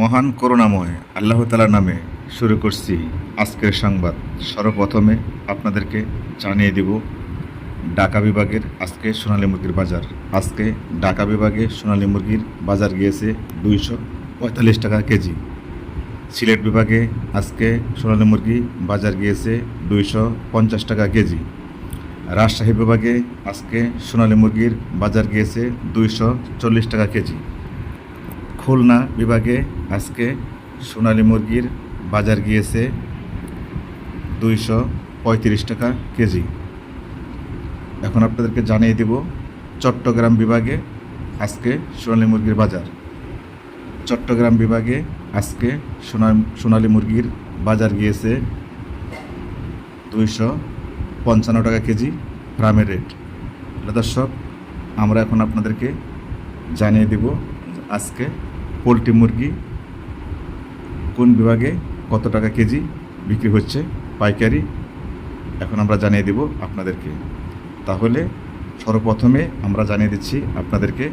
মহান করুণাময় আল্লাহ তালার নামে শুরু করছি আজকের সংবাদ। সর্বপ্রথমে আপনাদেরকে জানিয়ে দিব, ঢাকা বিভাগের আজকে সোনালী মুরগির বাজার। আজকে ঢাকা বিভাগে সোনালী মুরগির বাজার গিয়েছে দুইশো পঁয়তাল্লিশ টাকা কেজি। সিলেট বিভাগে আজকে সোনালী মুরগি বাজার গিয়েছে দুইশো পঞ্চাশ টাকা কেজি। রাজশাহী বিভাগে আজকে সোনালী মুরগির বাজার গিয়েছে দুইশো চল্লিশ টাকা কেজি। খুলনা বিভাগে আজকে সোনালী মুরগির বাজার গিয়েছে দুইশো পঁয়ত্রিশ টাকা কেজি। এখন আপনাদেরকে জানিয়ে দেব চট্টগ্রাম বিভাগে আজকে সোনালী মুরগির বাজার। চট্টগ্রাম বিভাগে আজকে সোনা সোনালী মুরগির বাজার গিয়েছে দুইশো পঞ্চান্ন টাকা কেজি ফার্মের রেট। দর্শক, আমরা এখন আপনাদেরকে জানিয়ে দেব আজকে পোলট্রি মুরগি কোন বিভাগে কত টাকা কেজি বিক্রি হচ্ছে? পাইকারি। এখন আমরা জানিয়ে দেব আপনাদেরকে। তাহলে সর্বপ্রথমে আমরা জানিয়ে দিচ্ছি আপনাদেরকে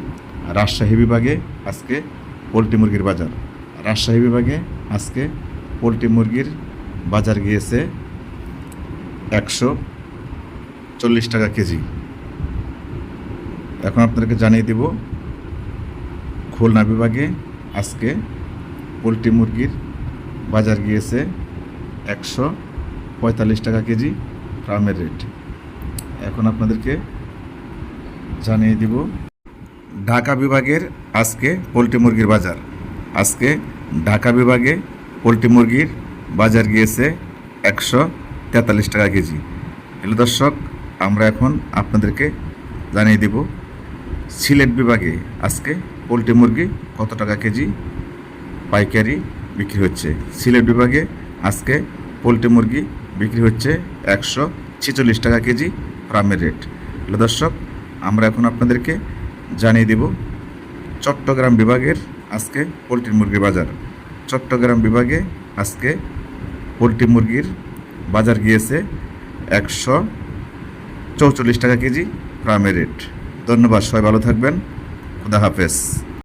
রাজশাহী বিভাগে আজকে পোলট্রি মুরগির বাজার। রাজশাহী বিভাগে আজকে পোলট্রি মুরগির বাজার গিয়েছে একশো চল্লিশ টাকা কেজি। এখন আপনাদেরকে জানিয়ে দেব খুলনা বিভাগে আজকে পোলট্রি মুরগির বাজার গিয়েছে একশো পঁয়তাল্লিশ টাকা কেজি ফার্মের রেট। এখন আপনাদেরকে জানিয়ে দিব ঢাকা বিভাগের আজকে পোলট্রি মুরগির বাজার। আজকে ঢাকা বিভাগে পোলট্রি মুরগির বাজার গিয়েছে একশো তেতাল্লিশ টাকা কেজি। হ্যালো দর্শক, আমরা এখন আপনাদেরকে জানিয়ে দেব সিলেট বিভাগে আজকে পোলট্রি মুরগি কত টাকা কেজি পাইকারি বিক্রি হচ্ছে? সিলেট বিভাগে আজকে পোলট্রি মুরগি বিক্রি হচ্ছে একশো ছেচল্লিশ টাকা কেজি ফার্মের রেট। হ্যালো দর্শক, আমরা এখন আপনাদেরকে জানিয়ে দেব চট্টগ্রাম বিভাগের আজকে পোলট্রি মুরগির বাজার। চট্টগ্রাম বিভাগে আজকে পোলট্রি মুরগির বাজার গিয়েছে একশো চৌচল্লিশ টাকা কেজি ফার্মের রেট। ধন্যবাদ, সবাই ভালো থাকবেন। খুদা হাফেজ।